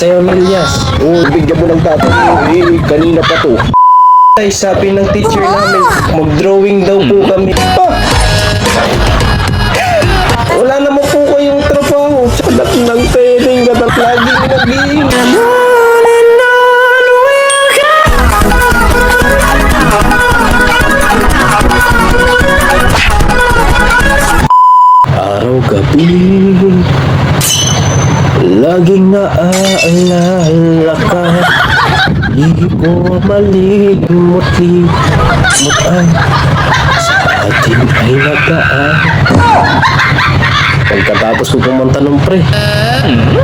ni Elias. Oo, bigyan mo ng tatay mo. Eh, kanina pa to. Ay, sabi ng teacher namin, mag-drawing daw po kami. Ah! Ko malimot-limot ay Sa atin ay nagaan Pagkatapos ko pumunta ng pre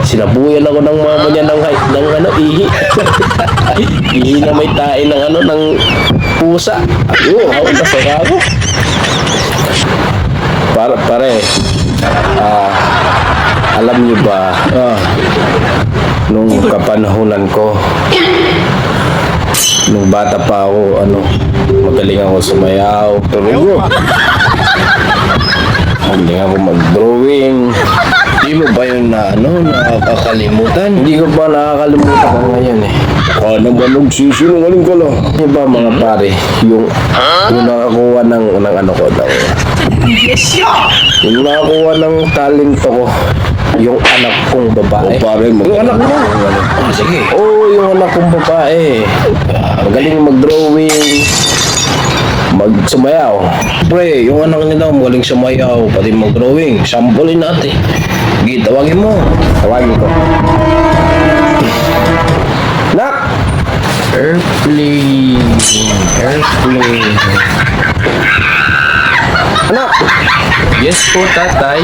Sinabuyan ako ng mama niya ng, ng ano, ihi. Ihi na may tae ng ano, ng pusa. Ayun, ako, nasaya ako Para, pare Ah, alam niyo ba, ah, nung kapanahunan ko, nung bata pa ako, ano, magaling ako sumayaw, turugo. Magaling ako mag-drawing. Hindi mo ba yun na, ano, nakakalimutan? Hindi ko pa nakakalimutan ka ngayon eh. Baka naman nagsisinungaling ka lang. Di ba mga pare, yung, yung nakakuha ng, ng ano ko, ng, yung nakakuha ng talento ko, yung anak kong babae. O pare, mag- Yung anak mo? Ah, sige. Oo, yung anak kong babae. Magaling mag-drawing, magsumayaw. Pre, yung anak niya daw magaling sumayaw, pati mag-drawing. Sampulin natin. Sige, tawagin mo. Tawagin ko. Nak! Airplane. Airplane. Anak! Yes po, tatay.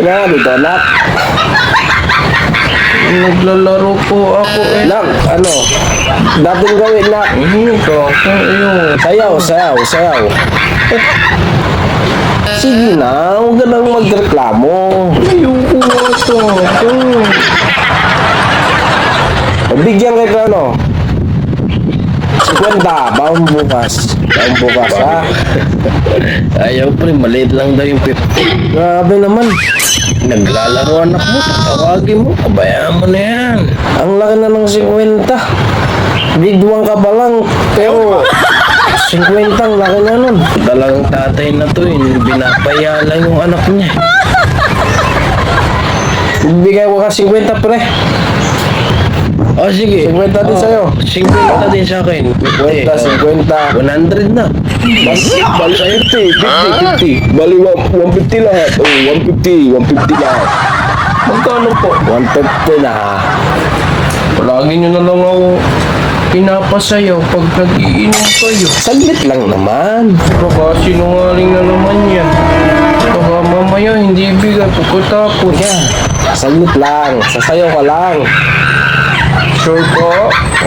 Kailangan dito, anak. Naglalaro po ako eh. Nak, ano? Dating gawin, nak. Hmm, kaka yun. Sayaw, sayaw, sayaw. Sige na, huwag ka nang magreklamo. Ayoko nga ito. Ito. Bigyan kita ano? 50, baon bukas. Baon bukas, ha? Ayaw pre, maliit lang daw yung 50. Grabe naman. Naglalaro anak mo, tawagin mo, kabayaan mo na yan. Ang laki na ng 50. Bigwang ka pa lang, pero 50 ang laki na nun. Talagang tatay na to eh, binapaya lang yung anak niya. Bigay ko ka 50, pre. Oh, sige. 50 din sa'yo. 50 din sa akin. Pwede. 50, 50. 100 na. Bali, 50, 50, 50. Bali, wa- 150 lahat. Oh, 150, 150 lahat. Magkano po? 150 na? Palagi nyo na lang ako pinapasayaw pag nag-iinom kayo. Saglit lang naman. Baka sinungaling na naman yan. Baka mamaya hindi bigay pagkatapos. Yan. Saglit lang. Sasayaw ka lang. Sure po?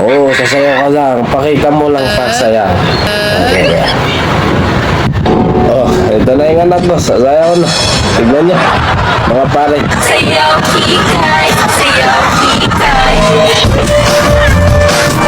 Oo, sasayaw ka lang. Pakita mo lang sa saya. Okay. Oh, ito na yung anak mo. Sasayaw na. Tignan niya. Mga pare. Sayaw hikay, sayaw hikay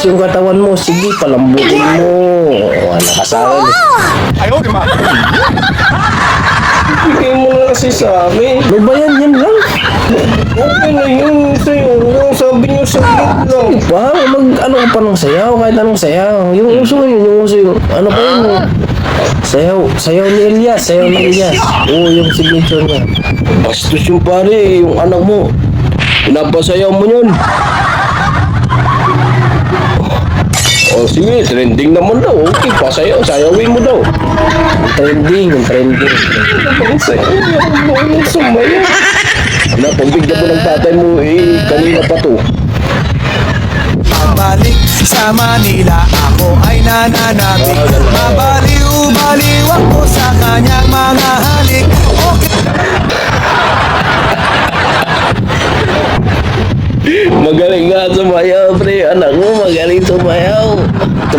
Matigas yung katawan mo, sige, palambutin mo. Wala ka sa akin. Bigay mo na kasi sa akin. May bayan yan lang. Okay na yun sa'yo. Yung sabi niyo sa lang. Pa, mag ano ka pa ng sayaw, kahit anong sayaw. Yung uso yun, yung uso yun. Ano pa yun? Sayaw, sayaw ni Elias, sayaw ni Elias. Oo, yung signature niya. Bastos yung pare, yung anak mo. Pinapasayaw mo yun. Oh, sige, trending naman daw. Okay, pasayaw, sayawin mo daw. Trending, trending. Ang sayo. Hindi ako marunong sumayaw. Ano, pagbigyan mo ng tatay mo, eh, kanina pa to. Balik sa Manila Ako ay nananabik Mabaliw-baliw ako sa kanyang mga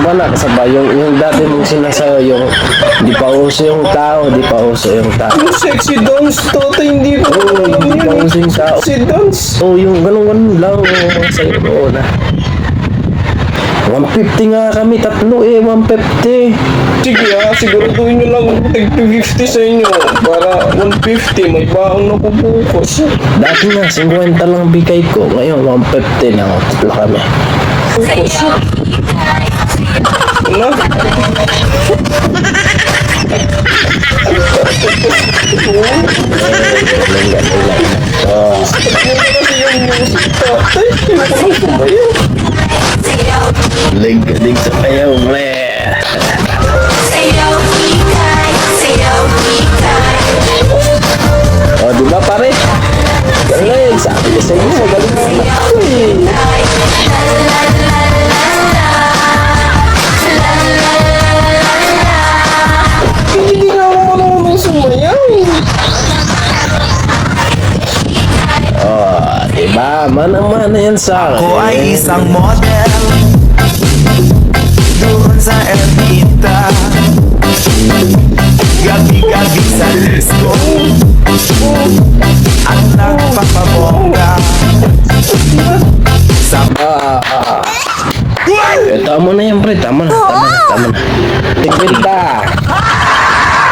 na kasabay yung, yung dati mong sinasayo yung di pa uso yung tao, di pa uso yung tao. Yung sexy dance, toto, hindi ko Oo, alam hindi pa yun. uso yung tao. Sexy dance. Oh, yung ganun-ganun lang yung mga sayo noon ah. 150 nga kami, tatlo eh, 150. Sige ha, siguraduhin nyo lang tag 250 sa inyo. Para 150, may baon na po bukas. Dati nga, 50 lang bigay ko. Ngayon, 150 na. oh, Tatlo kami. Ano? Oh, Yun na kasi yung music tatay. Hindi ko lang sumayo. lig, lig sa kayo, bre. Oh, di ba pare? Galing, sabi ko sa inyo, magaling na anak ko eh. Mana-mana yan sa akin. Ako ay isang model Doon sa Ermita Gabi-gabi sa disco Ang nagpapabongga Sa Eh, tama na yan, pre. Tama na, tama na, tama na. Sigwinta.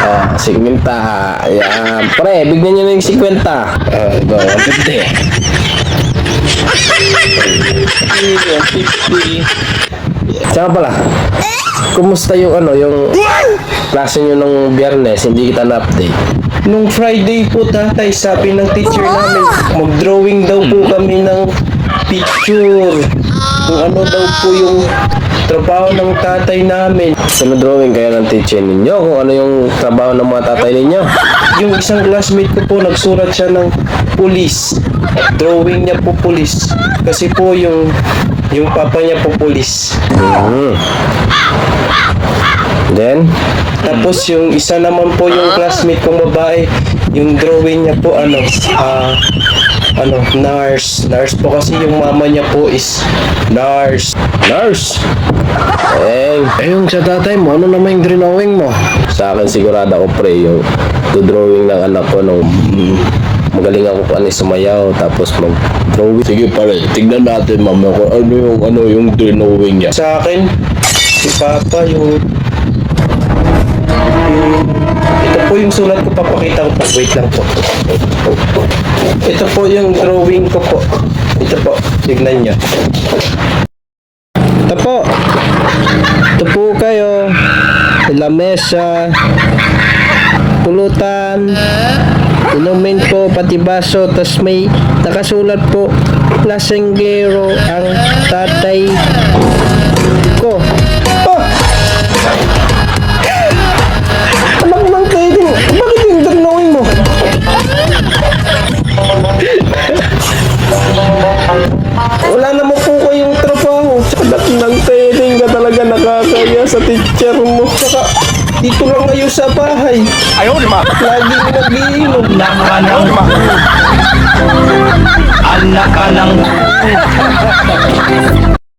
Oh, sigwinta. Ayan. Pre, bigyan nyo na yung sigwinta. Oh, go, 150. Saka pala, kumusta yung ano, yung klase nyo nung biyernes, hindi kita na-update. Nung Friday po tatay, sabi ng teacher namin, mag-drawing daw po kami ng picture. Kung ano daw po yung trabaho ng tatay namin. Sinodrawing kayo ng teacher ninyo kung ano yung trabaho ng mga tatay ninyo. Yung isang classmate ko po, nagsurat siya ng pulis. Drawing niya po pulis. Kasi po yung yung papa niya po pulis. Hmm. Then, Tapos yung isa naman po yung classmate kong babae, yung drawing niya po ano, ah, ano, nurse. Nurse po kasi yung mama niya po is nurse. nurse. Eh, eh yung sa tatay mo, ano naman yung drawing mo? Sa akin sigurado ako pre, yung drawing ng anak ko nung magaling ako kung ano sumayaw, tapos mag-drawing. Sige pare, tignan natin mama ko ano yung ano yung drawing niya. Sa akin, si Papa yung yung- ito po yung sulat ko papakita ko po. Wait lang po. Ito po yung drawing ko po. Ito po. Tignan niyo. Ito po. Ito po kayo. Lamesa. Pulutan. Inumin po pati baso. Tapos may nakasulat po. Lasenggero ang tatay Wala naman po kayong trabaho. Anak ng kayo ka talaga nakakaya sa teacher mo. Saka dito lang kayo sa bahay. Ayaw di ma Laging nagiinom. Ayaw di ma Anak ka ng